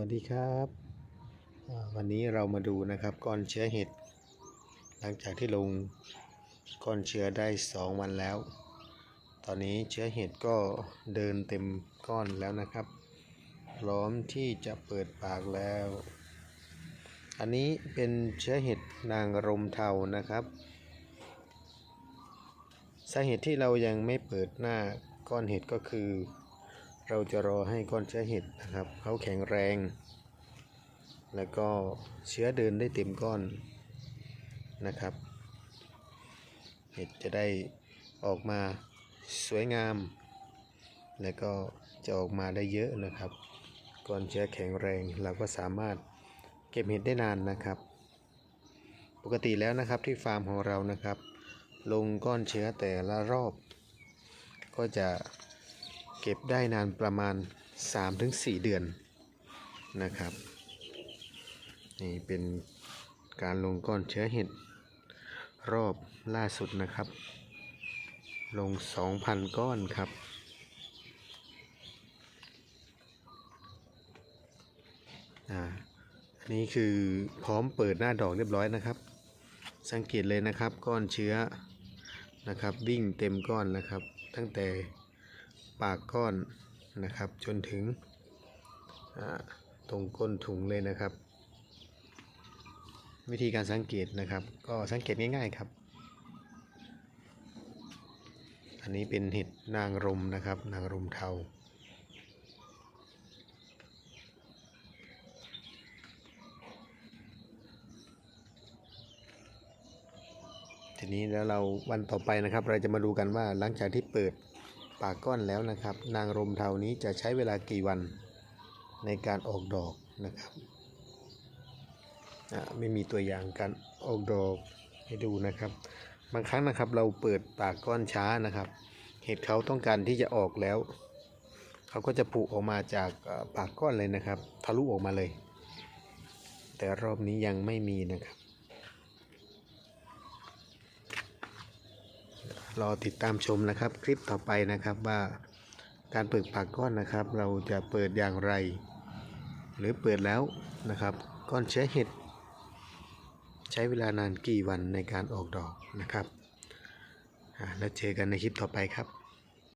วัสดีครับวันนี้เรามาดูนะครับก้อนเชื้อเห็ด หลังจากที่ลงก้อนเชื้อได้ 2 วันแล้ว ตอนนี้เชื้อเห็ดก็เดินเต็มก้อนแล้วนะครับ พร้อมที่จะเปิดปากแล้ว อันนี้เป็นเชื้อเห็ดนางรมเทานะครับสาเหตุที่เรายังไม่เปิดหน้าก้อนเห็ดก็คือ เราจะรอให้ก้อนเชื้อเห็ดนะครับเขาแข็งแรง แล้วก็เชื้อเดินได้เต็มก้อนนะครับ เห็ดจะได้ออกมาสวยงาม แล้วก็จะออกมาได้เยอะนะครับ ก้อนเชื้อแข็งแรงเราก็สามารถเก็บเห็ดได้นานนะครับ ปกติแล้วนะครับที่ฟาร์มของเรานะครับ ลงก้อนเชื้อแต่ละรอบ ก็จะ ก็บได้นานประมาณ 3-4 เดือนนะครับ นี่เป็นการลงก้อนเชื้อเห็ดรอบล่าสุดนะครับ ลง 2,000 ก้อนครับอ่าอันนี้คือพร้อมเปิดหน้าดอกเรียบร้อยนะครับ สังเกตเลยนะครับก้อนเชื้อนะครับ วิ่งเต็มก้อนนะครับ ตั้งแต่ ปากก้อนนะครับ จนถึงตรงก้นถุงเลยนะครับ วิธีการสังเกตนะครับ ก็สังเกตง่ายๆครับ อันนี้เป็นเห็ดนางรมนะครับ นางรมเทาทีนี้แล้วเราวันต่อไปนะครับ เราจะมาดูกันว่าหลังจากที่เปิด ปากก้อนแล้วนะครับ นางรมเทานี้จะใช้เวลากี่วันในการออกดอกนะครับอ่าไม่มีตัวอย่างการออกดอกให้ดูนะครับ บางครั้งนะครับเราเปิดปากก้อนช้านะครับ เห็ดเขาต้องการที่จะออกแล้ว เขาก็จะผุออกมาจากปากก้อนเลยนะครับ ทะลุออกมาเลย แต่รอบนี้ยังไม่มีนะครับ รอติดตามชมนะครับ คลิปต่อไปนะครับว่าการเปิดปากก้อนนะครับ เราจะเปิดอย่างไร หรือเปิดแล้วนะครับ ก้อนเชื้อเห็ด ใช้เวลานานกี่วันในการออกดอกนะครับแล้วเจอกันในคลิปต่อไปครับ